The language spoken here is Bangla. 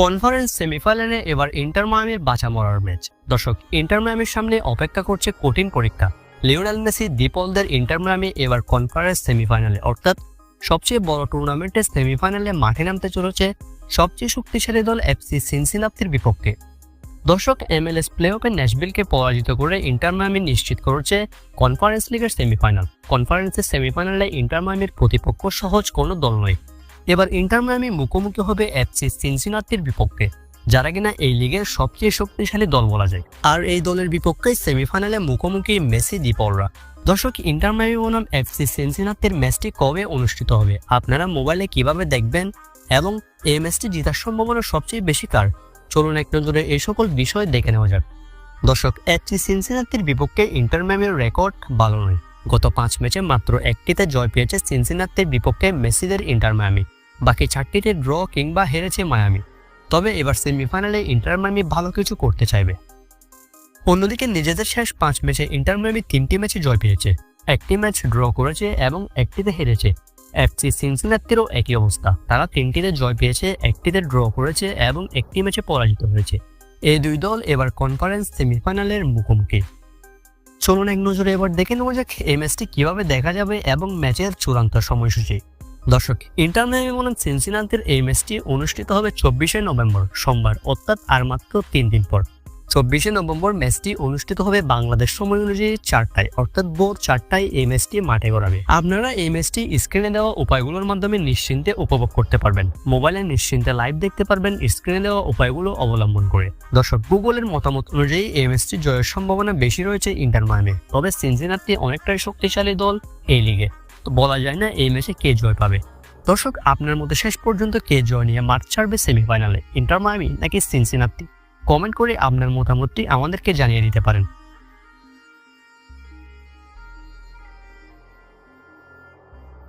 কনফারেন্স সেমিফাইনালে এবার ইন্টার মায়ামির বাঁচা মরার ম্যাচ। দর্শক, ইন্টার মায়ামির সামনে অপেক্ষা করছে কঠিন পরীক্ষা। লিওনেল মেসি, দীপলদের ইন্টার মায়ামি এবার কনফারেন্স সেমিফাইনালে। অর্থাৎ, সবচেয়ে বড় টুর্নামেন্টের সেমিফাইনালে মাঠে নামতে চলেছে সবচেয়ে শক্তিশালী দল এফসি সিনসিনাপ্তির বিপক্ষে। দর্শক, এমএলএস প্লে অফে ন্যাশবিলকে পরাজিত করে ইন্টার মায়ামি নিশ্চিত করেছে কনফারেন্স লিগের সেমিফাইনাল। কনফারেন্সের সেমিফাইনালে ইন্টার মায়ামির প্রতিপক্ষ সহজ কোনো দল নয়। এবার ইন্টার মায়ামি মুখোমুখি হবে এফসি সিনসিনাতির বিপক্ষে, যারা কিনা এই লিগের সবচেয়ে শক্তিশালী দল বলা যায়। আর এই দলের বিপক্ষে সেমিফাইনালে মুখোমুখি মেসি দিপলরা দর্শক, ইন্টার মায়ামি বনাম এফসি সিনসিনাতির ম্যাচটি কবে অনুষ্ঠিত হবে? আপনারা মোবাইলে কীভাবে দেখবেন? এবং এই ম্যাচটি জেতার সম্ভাবনা সবচেয়ে বেশি কার? চলুন এক নজরে এই সকল বিষয় দেখে নেওয়া যাক। দর্শক এফসি সিনসিনাতির বিপক্ষে ইন্টার মায়ামির রেকর্ড ভালো নয়। গত পাঁচ ম্যাচে মাত্র একটিতে জয় পেয়েছে সিনসিনাতির বিপক্ষে মেসিদের ইন্টার মায়ামি। বাকি চারটিতে ড্র কিংবা হেরেছে মায়ামি। তবে এবার সেমিফাইনালে ইন্টার মায়ামি ভালো কিছু করতে চাইবে। অন্যদিকে নিজেদের শেষ পাঁচ ম্যাচে ইন্টার মায়ামি তিনটি ম্যাচে জয় পেয়েছে। একটি ম্যাচ ড্র করেছে এবং একটিতে হেরেছে। এফসি সিনসিনাতিরও একই অবস্থা। তারা তিনটিতে জয় পেয়েছে, একটিতে ড্র করেছে এবং একটি ম্যাচে পরাজিত হয়েছে। এই দুই দল এবার কনফারেন্স সেমিফাইনালের মুখোমুখি। চলুন এক নজরে এবার দেখে নেওয়া যাক এই ম্যাচটি কীভাবে দেখা যাবে এবং ম্যাচের চূড়ান্ত সময়সূচি। দর্শক ইন্টার মিয়ামি বনাম সিনসিনান্তির এই ম্যাচটি অনুষ্ঠিত হবে চব্বিশে নভেম্বর, সোমবার, অর্থাৎ আর মাত্র তিন দিন পর। চব্বিশে নভেম্বর ম্যাচটি অনুষ্ঠিত হবে বাংলাদেশ সময় অনুযায়ী চারটায়, অর্থাৎ ভোর চারটায় এই ম্যাচটি মাঠে গড়াবে। আপনারা এই ম্যাচটি স্ক্রিনে দেওয়া উপায়গুলোর মাধ্যমে নিশ্চিন্তে উপভোগ করতে পারবেন। মোবাইলে নিশ্চিন্তে লাইভ দেখতে পারবেন স্ক্রিনে দেওয়া উপায়গুলো অবলম্বন করে। দর্শক, গুগলের মতামত অনুযায়ী এই ম্যাচটি জয়ের সম্ভাবনা বেশি রয়েছে ইন্টার মায়ামে। তবে সিনসিনাতি অনেকটাই শক্তিশালী দল এই লিগে তো বলা যায় না এই ম্যাচে কে জয় পাবে। দর্শক, আপনার মধ্যে শেষ পর্যন্ত কে জয় নিয়ে মাঠ ছাড়বে সেমিফাইনালে ইন্টার মায়ামি নাকি সিনসিনাতি কমেন্ট করে আপনার মতামতটি আমাদেরকে জানিয়ে দিতে পারেন।